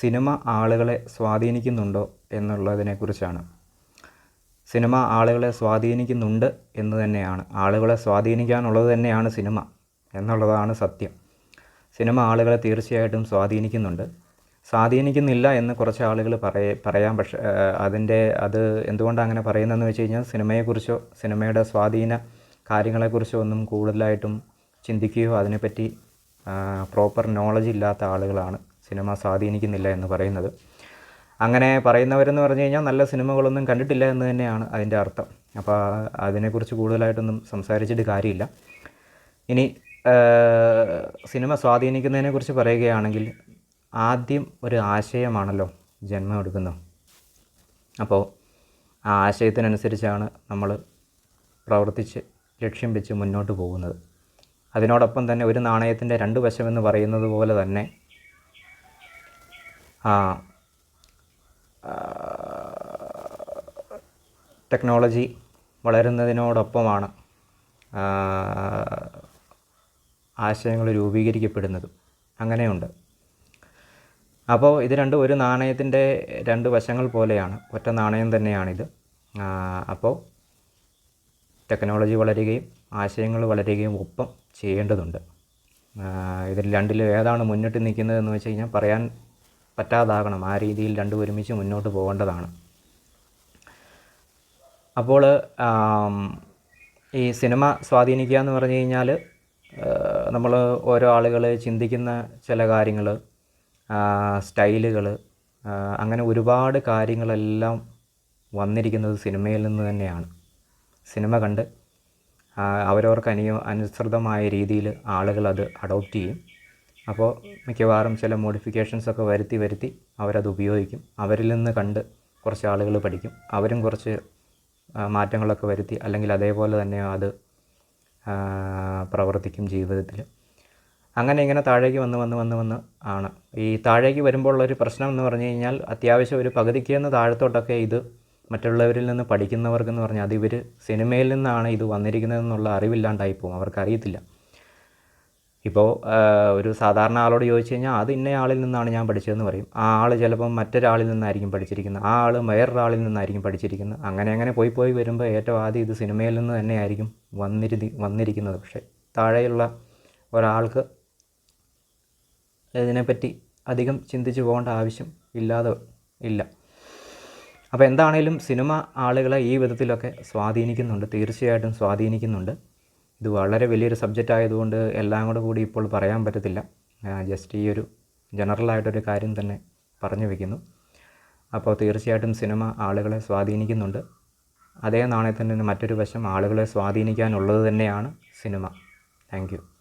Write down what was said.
Cinema ആളുകളെ സ്വാധീനിക്കുന്നുണ്ടോ എന്നുള്ളതിനെക്കുറിച്ചാണ്. Cinema ആളുകളെ സ്വാധീനിക്കുന്നുണ്ട് എന്ന് തന്നെയാണ്. ആളുകളെ സ്വാധീനിക്കാനുള്ളത് തന്നെയാണ് സിനിമ എന്നുള്ളതാണ് സത്യം. സിനിമ ആളുകളെ തീർച്ചയായിട്ടും സ്വാധീനിക്കുന്നുണ്ട്. സ്വാധീനിക്കുന്നില്ല എന്ന് കുറച്ച് ആളുകൾ പറയ പറയാം. പക്ഷേ അതിന്റെ അത് എന്തുകൊണ്ടാണ് അങ്ങനെ പറയുന്നതെന്ന് വെച്ച് കഴിഞ്ഞാൽ സിനിമയെക്കുറിച്ചോ സിനിമയുടെ സ്വാധീന കാര്യങ്ങളെക്കുറിച്ചോ ഒന്നും കൂടുതലായിട്ടും ചിന്തിക്കുകയോ അതിനെപ്പറ്റി പ്രോപ്പർ നോളജ് ഇല്ലാത്ത ആളുകളാണ്. സിനിമ സ്വാധീനിക്കുന്നില്ല എന്ന് പറയുന്നത്. അങ്ങനെ പറയുന്നവരെന്ന് പറഞ്ഞു കഴിഞ്ഞാൽ നല്ല സിനിമകളൊന്നും കണ്ടിട്ടില്ല എന്ന് തന്നെയാണ് അതിന്റെ അർത്ഥം. അപ്പോൾ അതിനെക്കുറിച്ച് കൂടുതലായിട്ടൊന്നും സംസാരിച്ചിട്ട് കാര്യമില്ല. ഇനി സിനിമ സ്വാധീനിക്കുന്നതിനെക്കുറിച്ച് പറയുകയാണെങ്കിൽ ആദ്യം ഒരു ആശയമാണല്ലോ ജന്മം എടുക്കുന്നത്. അപ്പോൾ ആ ആശയത്തിനനുസരിച്ചാണ് നമ്മൾ പ്രവർത്തിച്ച് ലക്ഷ്യം വെച്ച് മുന്നോട്ട് പോകുന്നത്. അതിനോടൊപ്പം തന്നെ ഒരു നാണയത്തിന്റെ രണ്ട് വശമെന്ന് പറയുന്നത് പോലെ തന്നെ ടെക്നോളജി വളരുന്നതിനോടൊപ്പമാണ് ആശയങ്ങൾ രൂപീകരിക്കപ്പെടുന്നതും. അങ്ങനെയുണ്ട്. അപ്പോൾ ഇത് രണ്ടും ഒരു നാണയത്തിന്റെ രണ്ട് വശങ്ങൾ പോലെയാണ്. ഒറ്റ നാണയം തന്നെയാണിത്. അപ്പോൾ ടെക്നോളജി വളരുകയും ആശയങ്ങൾ വളരുകയും ഒപ്പം ചെയ്യേണ്ടതുണ്ട്. ഇതിൽ രണ്ടിലും ഏതാണ് മുന്നിട്ട് നിൽക്കുന്നതെന്ന് വെച്ച് കഴിഞ്ഞാൽ പറയാൻ പറ്റാതാകണം. ആ രീതിയിൽ രണ്ടും ഒരുമിച്ച് മുന്നോട്ട് പോകേണ്ടതാണ്. അപ്പോൾ ഈ സിനിമ സ്വാധീനിക്കുക എന്ന് പറഞ്ഞു കഴിഞ്ഞാൽ നമ്മൾ ഓരോ ആളുകൾ ചിന്തിക്കുന്ന ചില കാര്യങ്ങൾ സ്റ്റൈലുകൾ അങ്ങനെ ഒരുപാട് കാര്യങ്ങളെല്ലാം വന്നിരിക്കുന്നത് സിനിമയിൽ നിന്ന് തന്നെയാണ്. സിനിമ കണ്ട് അവരവർക്ക് അനുയോ അനുസൃതമായ രീതിയിൽ ആളുകൾ അത് അഡോപ്റ്റ് ചെയ്യും. അപ്പോൾ മിക്കവാറും ചില മോഡിഫിക്കേഷൻസ് ഒക്കെ വരുത്തി വരുത്തി അവരത് ഉപയോഗിക്കും. അവരിൽ നിന്ന് കണ്ട് കുറച്ച് ആളുകൾ പഠിക്കും. അവരും കുറച്ച് മാറ്റങ്ങളൊക്കെ വരുത്തി അല്ലെങ്കിൽ അതേപോലെ തന്നെ അത് പ്രവർത്തിക്കും ജീവിതത്തിൽ. അങ്ങനെ ഇങ്ങനെ താഴേക്ക് വന്ന് വന്ന് വന്ന് വന്ന് ആണ്. ഈ താഴേക്ക് വരുമ്പോൾ ഒരു പ്രശ്നം എന്ന് പറഞ്ഞു കഴിഞ്ഞാൽ അത്യാവശ്യം ഒരു പകുതിക്ക് നിന്ന് താഴത്തോട്ടൊക്കെ ഇത് മറ്റുള്ളവരിൽ നിന്ന് പഠിക്കുന്നവർക്കെന്ന് പറഞ്ഞാൽ അത് ഇവർ സിനിമയിൽ നിന്നാണ് ഇത് വന്നിരിക്കുന്നതെന്നുള്ള അറിവില്ലാണ്ടായി പോകും. അവർക്കറിയത്തില്ല. ഇപ്പോൾ ഒരു സാധാരണ ആളോട് ചോദിച്ചു കഴിഞ്ഞാൽ അത് ഇന്ന ആളിൽ നിന്നാണ് ഞാൻ പഠിച്ചതെന്ന് പറയും. ആ ആൾ ചിലപ്പം മറ്റൊരാളിൽ നിന്നായിരിക്കും പഠിച്ചിരിക്കുന്നത്. ആ ആൾ വേറൊരാളിൽ നിന്നായിരിക്കും പഠിച്ചിരിക്കുന്നത്. അങ്ങനെ അങ്ങനെ പോയി പോയി വരുമ്പോൾ ഏറ്റവും ആദ്യം ഇത് സിനിമയിൽ നിന്ന് തന്നെയായിരിക്കും വന്നിരുതി വന്നിരിക്കുന്നത്. പക്ഷേ താഴെയുള്ള ഒരാൾക്ക് ഇതിനെപ്പറ്റി അധികം ചിന്തിച്ച് പോകേണ്ട ആവശ്യം ഇല്ലാതെ ഇല്ല. അപ്പോൾ എന്താണേലും സിനിമ ആളുകളെ ഈ വിധത്തിലൊക്കെ സ്വാധീനിക്കുന്നുണ്ട്. തീർച്ചയായിട്ടും സ്വാധീനിക്കുന്നുണ്ട്. ഇത് വളരെ വലിയൊരു സബ്ജക്റ്റ് ആയതുകൊണ്ട് എല്ലാം കൂടെ കൂടി ഇപ്പോൾ പറയാൻ പറ്റത്തില്ല. ജസ്റ്റ് ഈ ഒരു ജനറലായിട്ടൊരു കാര്യം തന്നെ പറഞ്ഞു വയ്ക്കുന്നു അപ്പോൾ തീർച്ചയായിട്ടും സിനിമ ആളുകളെ സ്വാധീനിക്കുന്നുണ്ട്. അതേ നാണയത്തിന്റെ മറ്റൊരു വശം ആളുകളെ സ്വാധീനിക്കാനുള്ളത് തന്നെയാണ് സിനിമ താങ്ക്